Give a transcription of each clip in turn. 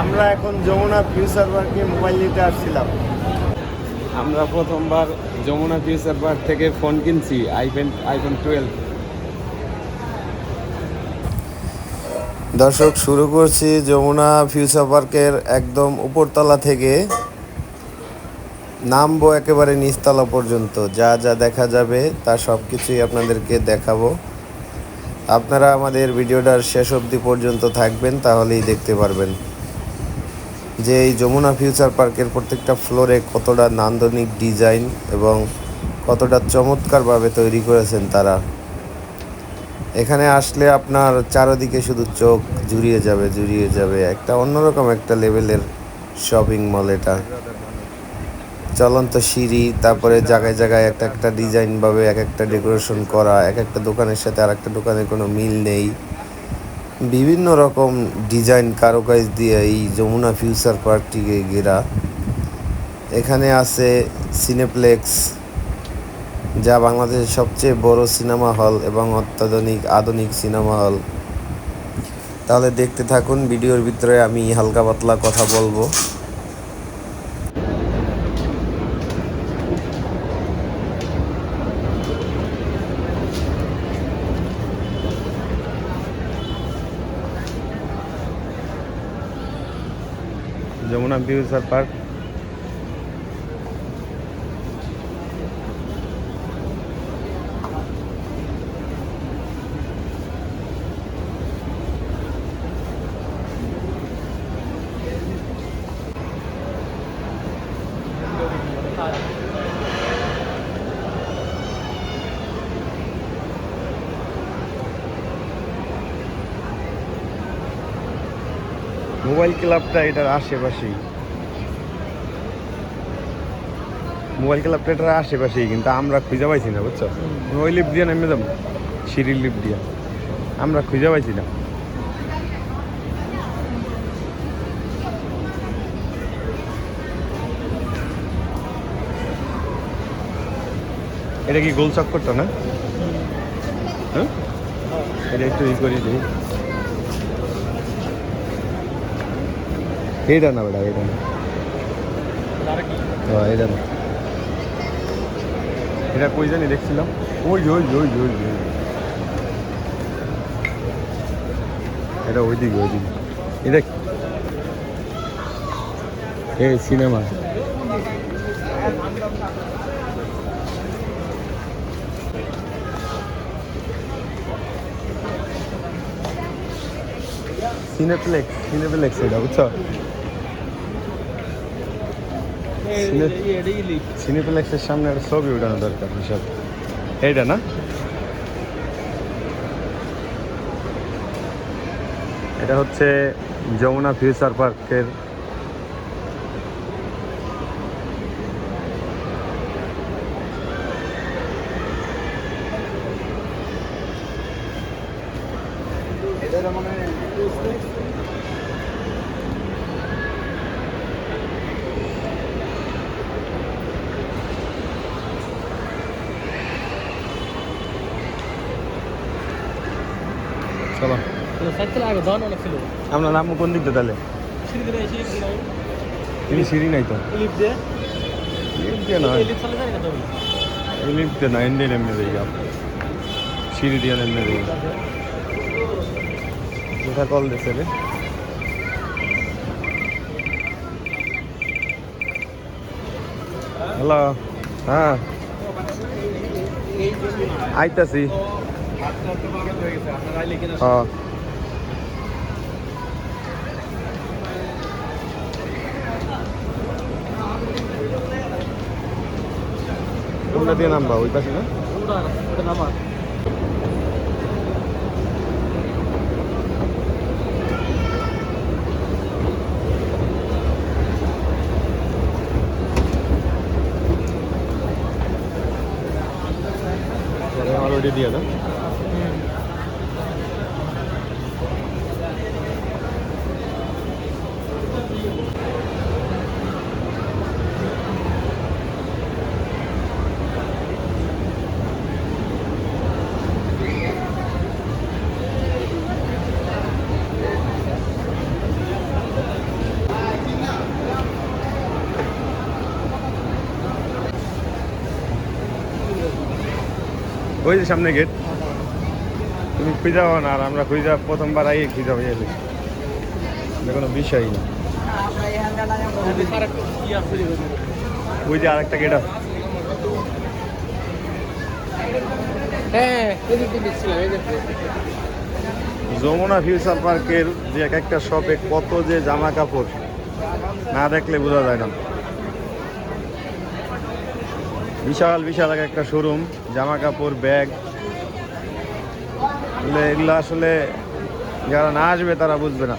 আমরা এখন যমুনা ফিউচার পার্কে মোবাইল নিতে আসছিলাম। আমরা প্রথমবার যমুনা ফিউচার পার্ক থেকে ফোন কিনছি আইফোন আইফোন টুয়েলভ দর্শক শুরু করছি যমুনা ফিউচার পার্কের একদম উপরতলা থেকে। নামবো একেবারে নিচতলা পর্যন্ত যা যা দেখা যাবে তা সব কিছুই আপনাদেরকে দেখাবো। আপনারা আমাদের ভিডিওটার শেষ অবধি পর্যন্ত থাকবেন তাহলেই দেখতে পারবেন। যে এই যমুনা ফিউচার পার্কের প্রত্যেকটা ফ্লোরে কতটা নান্দনিক ডিজাইন এবং কতটা চমৎকারভাবে তৈরি করেছেন তারা। এখানে আসলে আপনার চারদিকে শুধু চোখ জুড়িয়ে যাবে জুড়িয়ে যাবে। একটা অন্যরকম একটা লেভেলের শপিং মল এটা। চলন্ত সিঁড়ি, তারপরে জায়গায় জায়গায় একটা একটা ডিজাইনভাবে এক একটা ডেকোরেশন করা, এক একটা দোকানের সাথে আর একটা দোকানের কোনো মিল নেই। বিভিন্ন রকম ডিজাইন কারুকাজ দিয়ে এই যমুনা ফিউচার পার্কটিকে ঘেরা। এখানে আছে সিনেপ্লেক্স, যা বাংলাদেশের সবচেয়ে বড় সিনেমা হল এবং অত্যাধুনিক আধুনিক সিনেমা হল। তাহলে দেখতে থাকুন, ভিডিওর ভিতরে আমি হালকা পাতলা কথা বলব। যমুনা ফিউচার পার্ক মোবাইল ক্লাবটা এটার আশেপাশেই। মোবাইল ক্লাবটা এটার আশেপাশেই কিন্তু আমরা খুঁজে পাইছি না বুঝছ? ওই লিফট দিয়ে নেমে যাব সিঁড়ির লিফট দিয়ে। আমরা খুঁজে পাইছি না। এটা কি গোল চক্করটা না? হ্যাঁ? এটা একটু ই করি দিই। এইটা না বেটা এইটা না হ্যাঁ এইটা না এটা কই জানি দেখছিলাম ওই ওই ওই ওই ওই এটা ওই দিকে ওই দিকে এটা এই সিনেমা সিনেপ্লেক্স সিনেপ্লেক্স এটা বুঝছ সিনেপ্লেক্সের সামনে একটা ছবি উঠানো দরকার বিশাল এইটা না? এটা হচ্ছে যমুনা ফিউচার পার্কের চলো সাইকেল দাও আমরা নাম কোন দিক দিয়ে তাহলে? দিয়ে সিঁড়ি নাই তো। লিফট চালে না। এমনি নেমে যাই সিঁড়ি দিয়ে নেমে যাই যেটা কল দিছে রে। হ্যালো হ্যাঁ। আইতাছি। হ্যাঁ কোনটা দিয়ে নামবা ওই পাশে না? আমার ওইটা দিয়ে ওই যে সামনে গেট তুমি খুঁজা হও না আর আমরা খুঁজা প্রথমবার আগে খুঁজা হয়ে গেলে কোনো বিষয়ই না। ওই যে আরেকটা গেট আছে। হ্যাঁ যমুনা ফিউচার পার্কের যে এক একটা শপে কত যে জামা কাপড় না দেখলে বোঝা যায় না। বিশাল বিশাল এক একটা শোরুম জামা কাপড় ব্যাগ এগুলো আসলে যারা না আসবে তারা বুঝবে না।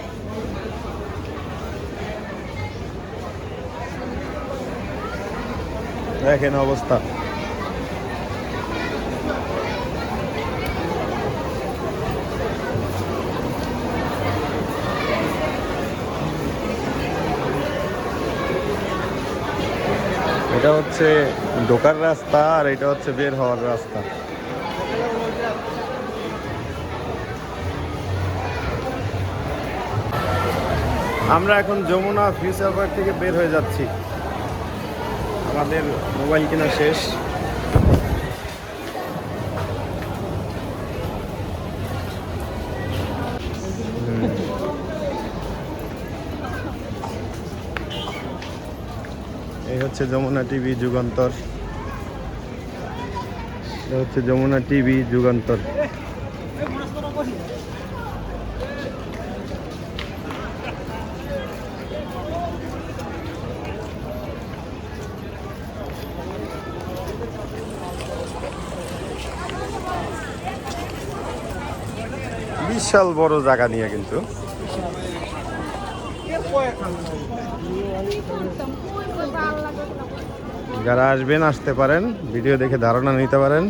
দেখেন অবস্থা। এটা হচ্ছে ঢোকার রাস্তা আর এটা হচ্ছে বের হওয়ার রাস্তা। আমরা এখন যমুনা ফিউচার পার্ক থেকে বের হয়ে যাচ্ছি। আমাদের মোবাইল কেনা শেষ। হচ্ছে যমুনা টিভি যুগান্তর। এটা হচ্ছে যমুনা টিভি যুগান্তর। বিশাল বড় জায়গা নিয়ে কিন্তু যারা আসবেন আসতে পারেন ভিডিও দেখে ধারণা নিতে পারেন।